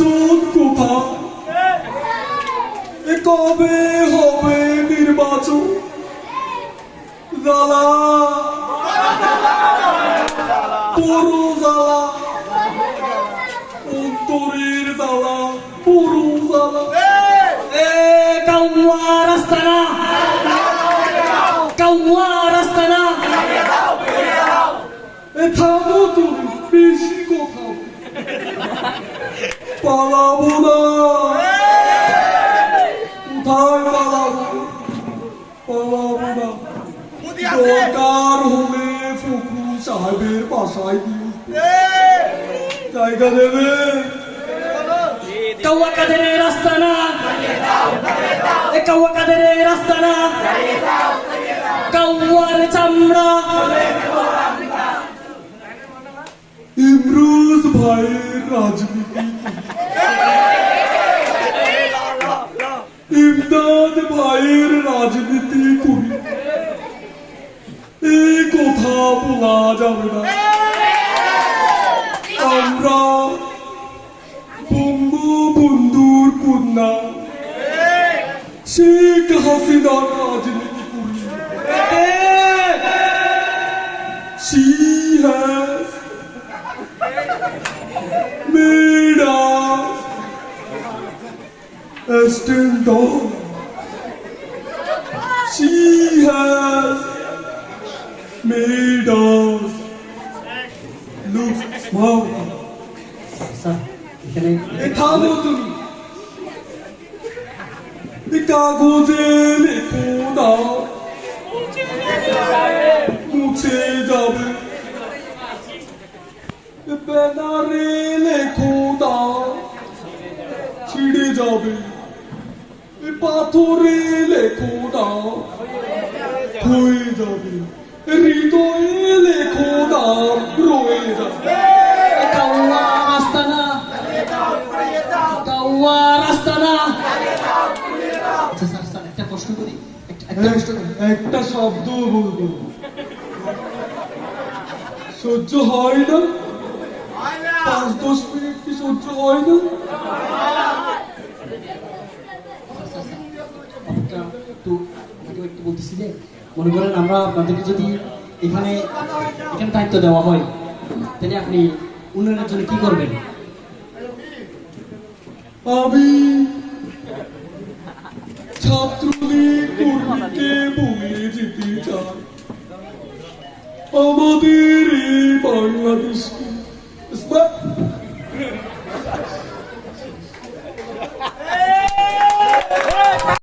নির্বাচন কোথায়? এ কবে হবে নির্বাচন? জ্বালা। পুরো জ্বালা। অন্তরের জ্বালা। পুরো জ্বালা। Eh, kawarastana. Kawarastana. এ থামো তুমি বেশি কথা পালাবো না কোথায় পালাবো পালাবো না দেবে Kawa kadere rastana. Eh, kawa kadere rastana. Kawar chamra. Imruz ভাইয়ের রাজনীতি ইমদাদ ভাইয়ের রাজনীতি করি। এই কথা বলা যাবে না। আমরা বঙ্গবন্ধুর কন্যা। শেখ হাসিনার রাজনীতি করি। She has made us. She has made us look এ থামো তুমি কাগজে লেখো দাও মুছে যাবে ব্যানারে লেখো দাও ছিঁড়ে যাবে পাথরে লেখো দাও হয়ে যাবে হৃদয়ে লেখো দাও রয়ে যাবে। প্রশ্ন করি। একটা শব্দ বলব। সহ্য হয় না। পাঁচ দশ মিনিট কি সহ্য হয় না? যে মনে করেন আমরা আপনাদেরকে যদি এখানে এখানে দায়িত্ব দেওয়া হয়, তাহলে আপনি উন্নয়নের জন্য কি করবেন? আমি আমাদের এই বাংলাদেশকে